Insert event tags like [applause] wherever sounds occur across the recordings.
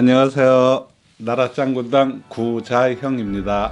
안녕하세요. 나라짱군당 구자형입니다.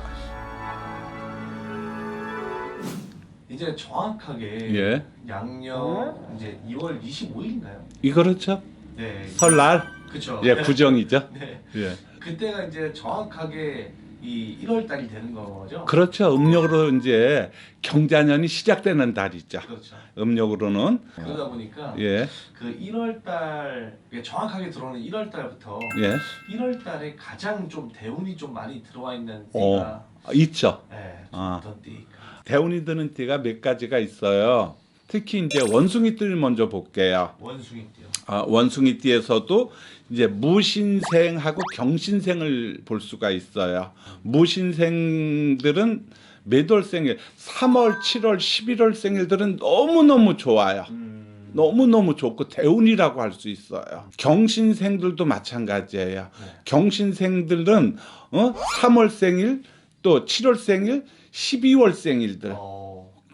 이제 정확하게 예. 양력 이제 2월 25일인가요? 이 그렇죠? 네. 설날 그렇죠. 예 구정이죠. [laughs] 네. 예 그때가 이제 정확하게 이 1월 달이 되는 거죠. 그렇죠. 음력으로 이제 경자년이 시작되는 달이죠. 그렇죠. 음력으로는 그러다 보니까 예 그 1월 달 이게 정확하게 들어오는 1월 달부터 예. 1월 달에 가장 좀 대운이 좀 많이 들어와 있는 때가 어 있죠. 네, 아. 어떤 때일까? 대운이 드는 띠가 몇 가지가 있어요. 특히 이제 원숭이 띠를 먼저 볼게요. 원숭이 때요. 아, 원숭이 띠에서도 이제 무신생하고 경신생을 볼 수가 있어요. 무신생들은 매돌 생일 3월, 7월, 11월 생일들은 너무너무 좋아요. 음. 너무너무 좋고 대운이라고 할 수 있어요. 경신생들도 마찬가지예요. 네. 경신생들은 어? 3월 생일 또 7월 생일 12월 생일들 어.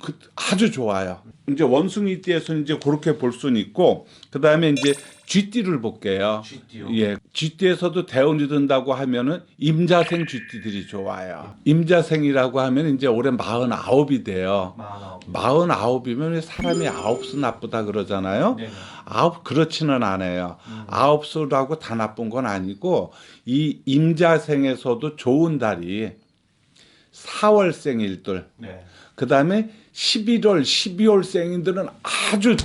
그, 아주 좋아요. 이제 원숭이 띠에서 이제 그렇게 볼 수는 있고 그 다음에 이제 쥐띠를 볼게요. 쥐띠요. 예, 쥐띠에서도 대운이 든다고 하면은 임자생 쥐띠들이 좋아요. 임자생이라고 하면 이제 올해 마흔 아홉이 돼요. 마흔아홉. 마흔 아홉이면 사람이 아홉 수 나쁘다 그러잖아요. 네네. 아홉 그렇지는 않아요. 음. 아홉 수라고 다 나쁜 건 아니고 이 임자생에서도 좋은 달이 4월 생일들 네. 그 다음에 11월, 12월 생인들은 아주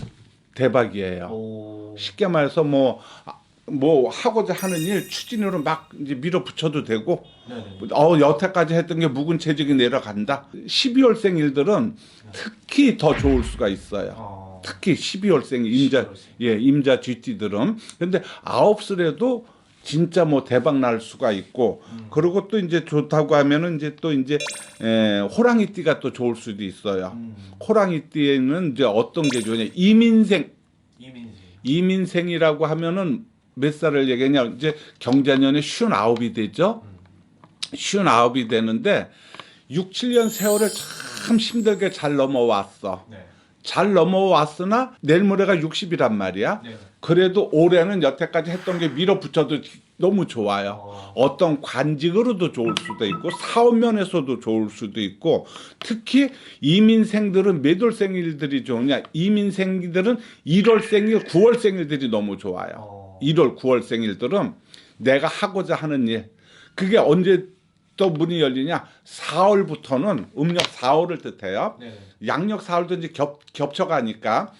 대박이에요. 오. 쉽게 말해서 뭐, 아, 뭐 하고자 하는 일 추진으로 막 이제 밀어붙여도 되고, 네네. 어, 여태까지 했던 게 묵은 체적이 내려간다. 12월 생 일들은 특히 더 좋을 수가 있어요. 어. 특히 12월 생일, 임자, 12월 생일. 예, 임자 쥐띠들은. 근데 아홉 수래도 진짜 뭐 대박 날 수가 있고, 음. 그리고 또 이제 좋다고 하면은 이제 또 이제 에, 호랑이띠가 또 좋을 수도 있어요. 음. 호랑이띠에는 이제 어떤 게 좋냐? 이민생, 이민지. 이민생이라고 하면은 몇 살을 얘기하냐? 이제 경자년에 쉰 아홉이 되죠. 쉰 아홉이 되는데 6, 7년 세월을 참 힘들게 잘 넘어왔어. 네. 잘 넘어왔으나 내일 모레가 60이란 말이야. 네. 그래도 올해는 여태까지 했던 게 밀어붙여도 너무 좋아요. 어. 어떤 관직으로도 좋을 수도 있고 사업 면에서도 좋을 수도 있고 특히 이민생들은 몇 월 생일들이 좋으냐? 이민생들은 1월 생일, 9월 생일들이 너무 좋아요. 어. 1월, 9월 생일들은 내가 하고자 하는 일 그게 언제 또 문이 열리냐? 4월부터는 음력 4월을 뜻해요. 네. 양력 4월도 이제 겹, 겹쳐가니까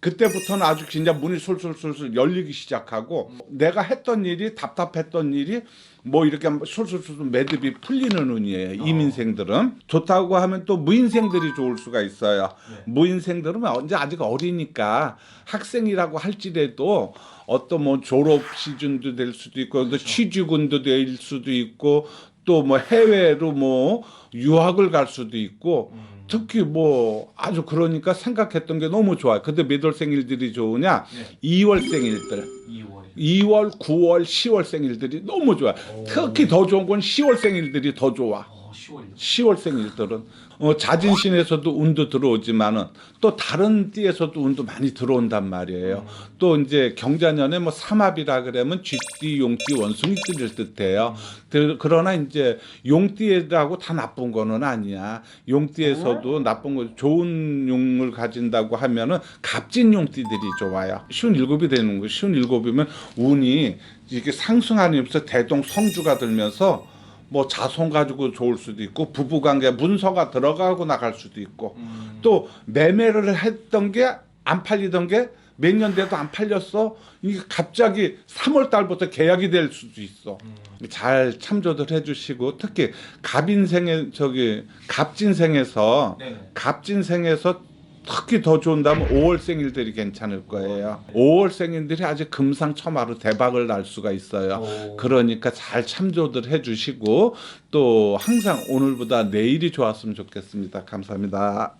그때부터는 아주 진짜 문이 술술술술 열리기 시작하고 내가 했던 일이 답답했던 일이 뭐 이렇게 술술술 매듭이 풀리는 운이에요. 이민생들은 좋다고 하면 또 무인생들이 좋을 수가 있어요. 네. 무인생들은 언제 아직 어리니까 학생이라고 할지라도 어떤 뭐 졸업 시즌도 될 수도 있고 또 취직운도 될 수도 있고 또 뭐 해외로 뭐 유학을 갈 수도 있고 음. 특히 뭐 아주 그러니까 생각했던 게 너무 좋아요. 근데 몇 월 생일들이 좋으냐? 네. 2월 생일들. 2월에. 2월, 9월, 10월 생일들이 너무 좋아요. 오. 특히 더 좋은 건 10월 생일들이 더 좋아. 어, 10월이요. 10월 생 일들은 어, 자진신에서도 운도 들어오지만은 또 다른 띠에서도 운도 많이 들어온단 말이에요. 또 이제 경자년에 뭐 삼합이라 그러면 쥐띠, 용띠, 원숭이 띠를 뜻해요. 그- 그러나 이제 용띠라고 다 나쁜 거는 아니야. 용띠에서도 나쁜 거 좋은 용을 가진다고 하면은 갑진 용띠들이 좋아요. 쉬운 일곱이 되는 거. 쉬운 일곱이면 운이 이렇게 상승하면서 대동 성주가 들면서 뭐 자손 가지고 좋을 수도 있고 부부 관계 문서가 들어가고 나갈 수도 있고 음. 또 매매를 했던 게 안 팔리던 게 몇 년 돼도 안 팔렸어 이게 갑자기 3월 달부터 계약이 될 수도 있어 음. 잘 참조들 해주시고 특히 갑인생에 저기 갑진생에서 네. 갑진생에서 특히 더 좋은다면 5월 생일들이 괜찮을 거예요. 5월 생일들이 아주 금상첨화로 대박을 날 수가 있어요. 오. 그러니까 잘 참조들 해주시고 또 항상 오늘보다 내일이 좋았으면 좋겠습니다. 감사합니다.